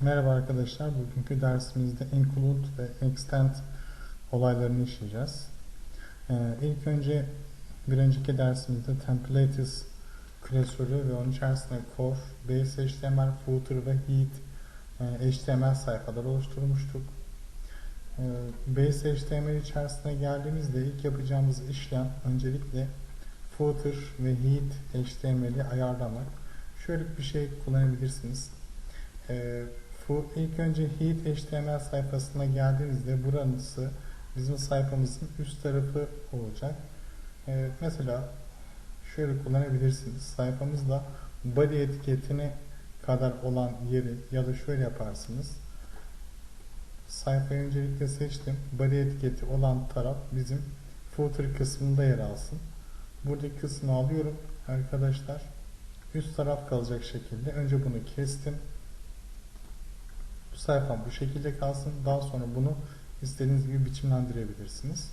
Merhaba arkadaşlar. Bugünkü dersimizde include ve extend olaylarını işleyeceğiz. Ee, ilk önce bir önceki dersimizde templates klasörü ve onun içerisinde core, base HTML, footer ve heat e, HTML sayfaları oluşturmuştuk. Ee, base HTML içerisine geldiğimizde ilk yapacağımız işlem öncelikle footer ve heat HTML'i ayarlamak. Şöyle bir şey kullanabilirsiniz. Ee, bu ilk önce Heat HTML sayfasına geldiğinizde burası bizim sayfamızın üst tarafı olacak. Ee, mesela şöyle kullanabilirsiniz. Sayfamızda body etiketine kadar olan yeri ya da şöyle yaparsınız. Sayfayı öncelikle seçtim. Body etiketi olan taraf bizim footer kısmında yer alsın. Buradaki kısmı alıyorum arkadaşlar. Üst taraf kalacak şekilde. Önce bunu kestim. Bu sayfam bu şekilde kalsın. Daha sonra bunu istediğiniz gibi biçimlendirebilirsiniz.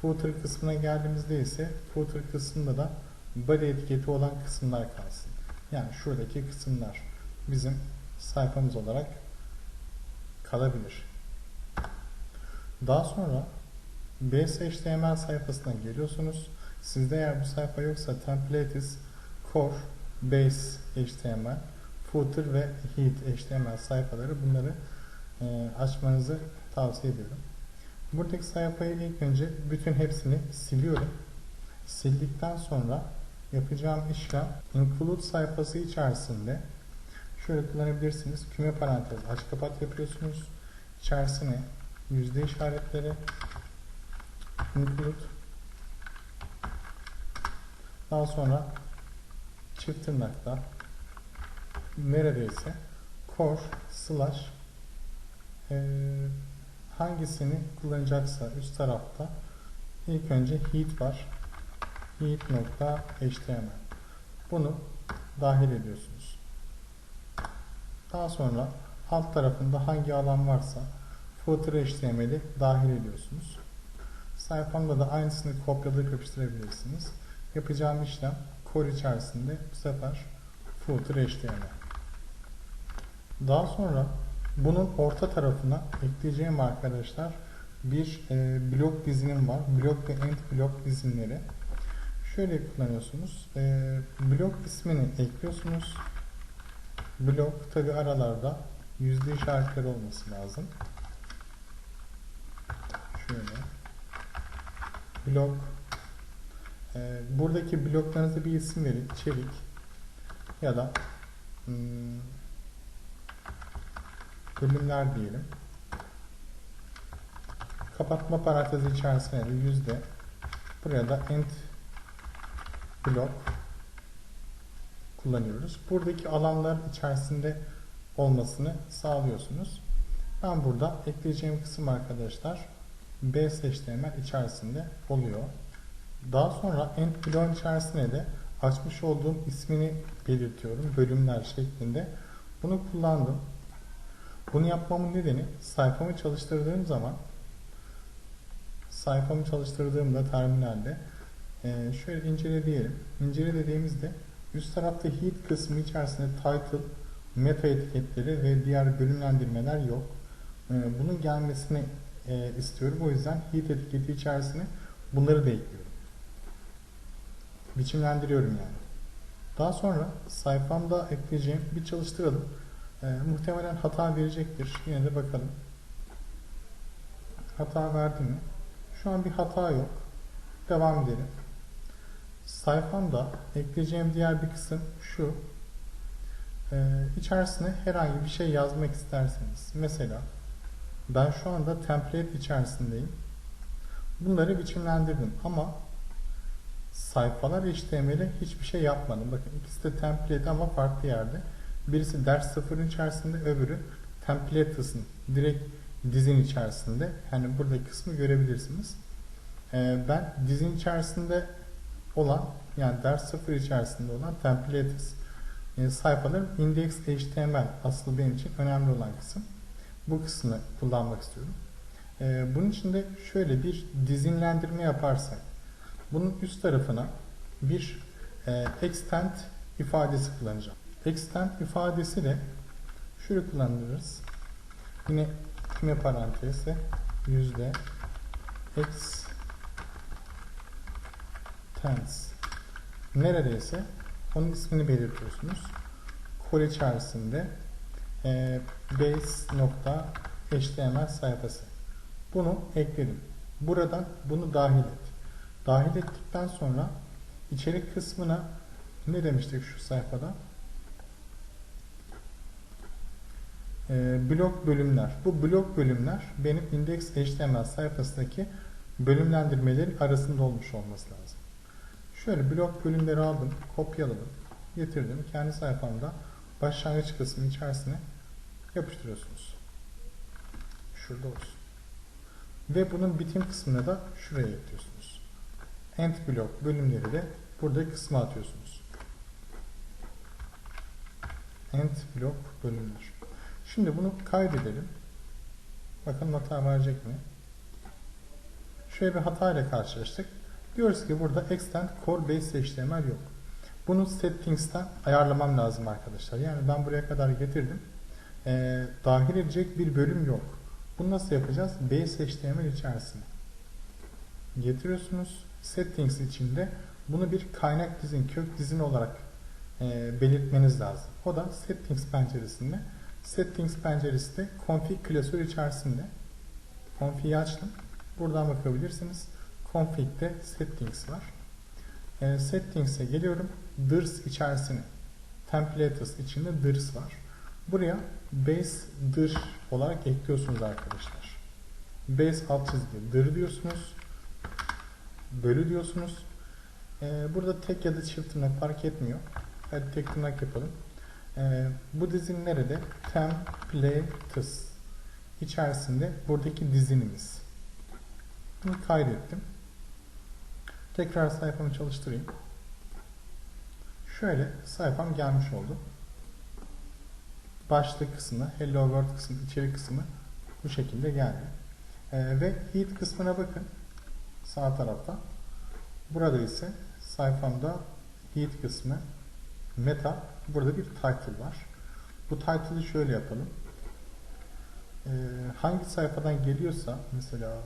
Footer kısmına geldiğimizde ise footer kısmında da body etiketi olan kısımlar kalsın. Yani şuradaki kısımlar bizim sayfamız olarak kalabilir. Daha sonra base HTML sayfasına geliyorsunuz. Sizde eğer bu sayfa yoksa templates core base HTML footer ve heat HTML sayfaları bunları e, açmanızı tavsiye ediyorum. Buradaki sayfayı ilk önce bütün hepsini siliyorum. Sildikten sonra yapacağım işlem include sayfası içerisinde şöyle kullanabilirsiniz. Küme parantez aç kapat yapıyorsunuz. İçerisine yüzde işaretleri include daha sonra çift tırnakla neredeyse core slash e, hangisini kullanacaksa üst tarafta ilk önce heat var. Heat nokta html bunu dahil ediyorsunuz. Daha sonra alt tarafında hangi alan varsa footer html'i dahil ediyorsunuz. Sayfamda da aynısını kopyalayıp yapıştırabilirsiniz. Yapacağım işlem core içerisinde bu sefer footer html daha sonra bunun orta tarafına ekleyeceğim arkadaşlar bir e, blok dizilim var. Blok ve end blok dizilimleri. Şöyle kullanıyorsunuz. E, blok ismini ekliyorsunuz. Blok tabi aralarda yüzde işaretleri olması lazım. Şöyle. Blok. E, buradaki bloklarınıza bir isim verin. Çelik. Ya da hmm, bölümler diyelim. Kapatma parantezi içerisine de yüzde buraya da end blok kullanıyoruz. Buradaki alanlar içerisinde olmasını sağlıyorsunuz. Ben burada ekleyeceğim kısım arkadaşlar base HTML içerisinde oluyor. Daha sonra end bloğun içerisine de açmış olduğum ismini belirtiyorum. Bölümler şeklinde. Bunu kullandım. Bunu yapmamın nedeni sayfamı çalıştırdığım zaman sayfamı çalıştırdığımda terminalde e, şöyle incele diyelim. İncele dediğimizde üst tarafta heat kısmı içerisinde title, meta etiketleri ve diğer bölümlendirmeler yok. E, bunun gelmesini e, istiyorum. O yüzden heat etiketi içerisine bunları da ekliyorum. Biçimlendiriyorum yani. Daha sonra sayfamda ekleyeceğim bir çalıştıralım. E, muhtemelen hata verecektir. Yine de bakalım. Hata verdi mi? Şu an bir hata yok. Devam edelim. Sayfamda ekleyeceğim diğer bir kısım şu. Ee, içerisine herhangi bir şey yazmak isterseniz. Mesela ben şu anda template içerisindeyim. Bunları biçimlendirdim ama sayfalar HTML'e hiçbir şey yapmadım. Bakın ikisi de template ama farklı yerde. Birisi ders sıfırın içerisinde, öbürü templates'ın direkt dizin içerisinde. Yani buradaki kısmı görebilirsiniz. Ee, ben dizin içerisinde olan yani ders sıfır içerisinde olan templates e, sayfaların index asıl benim için önemli olan kısım. Bu kısmı kullanmak istiyorum. Ee, bunun için de şöyle bir dizinlendirme yaparsak bunun üst tarafına bir e, extend ifadesi kullanacağım. Extend ifadesi de Şunu kullanırız. Yine küme parantezi yüzde x tens neredeyse onun ismini belirtiyorsunuz. Kol içerisinde e, base nokta html sayfası. Bunu ekledim. Buradan bunu dahil et. Dahil ettikten sonra içerik kısmına ne demiştik şu sayfada? E, blok bölümler. Bu blok bölümler benim index html sayfasındaki bölümlendirmelerin arasında olmuş olması lazım. Şöyle blok bölümleri aldım, kopyaladım, getirdim. Kendi sayfamda başlangıç kısmı içerisine yapıştırıyorsunuz. Şurada olsun. Ve bunun bitim kısmına da şuraya ekliyorsunuz. End blok bölümleri de burada kısma atıyorsunuz. End blok bölümler. Şimdi bunu kaydedelim. Bakın hata verecek mi? Şöyle bir hata ile karşılaştık. Diyoruz ki burada extend core base HTML yok. Bunu settings'ten ayarlamam lazım arkadaşlar. Yani ben buraya kadar getirdim. Ee, dahil edecek bir bölüm yok. Bunu nasıl yapacağız? Base HTML içerisine. Getiriyorsunuz. Settings içinde bunu bir kaynak dizin, kök dizin olarak e, belirtmeniz lazım. O da Settings penceresinde. Settings penceresi de Config klasörü içerisinde. Config'i açtım. Buradan bakabilirsiniz. Config'de Settings var. E, Settings'e geliyorum. Dirs içerisine. Templates içinde Dirs var. Buraya base dir olarak ekliyorsunuz arkadaşlar. Base alt çizgi dir diyorsunuz. Bölü diyorsunuz. Ee, burada tek ya da çift tırnak fark etmiyor. Hadi tek tırnak yapalım. Ee, bu dizin nerede? Templates içerisinde buradaki dizinimiz. Bunu kaydettim. Tekrar sayfamı çalıştırayım. Şöyle sayfam gelmiş oldu başlık kısmı, Hello World kısmı, içerik kısmı bu şekilde geldi. Ee, ve Heat kısmına bakın. Sağ tarafta. Burada ise sayfamda Heat kısmı Meta. Burada bir title var. Bu title'ı şöyle yapalım. Ee, hangi sayfadan geliyorsa mesela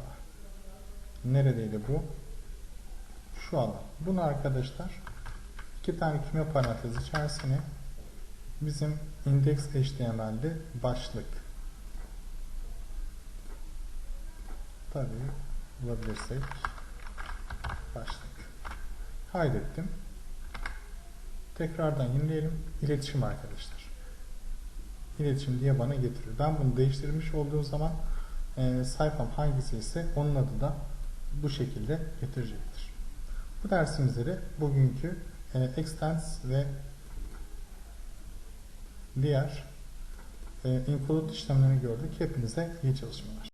neredeydi bu? Şu alan. Bunu arkadaşlar iki tane küme parantez içerisine bizim index HTML'de başlık. Tabii bulabilirsek başlık. Kaydettim. Tekrardan yenileyelim. İletişim arkadaşlar. İletişim diye bana getiriyor. Ben bunu değiştirmiş olduğum zaman e, sayfam hangisi ise onun adı da bu şekilde getirecektir. Bu dersimizde de bugünkü e, extends ve diğer e, include işlemlerini gördük. Hepinize iyi çalışmalar.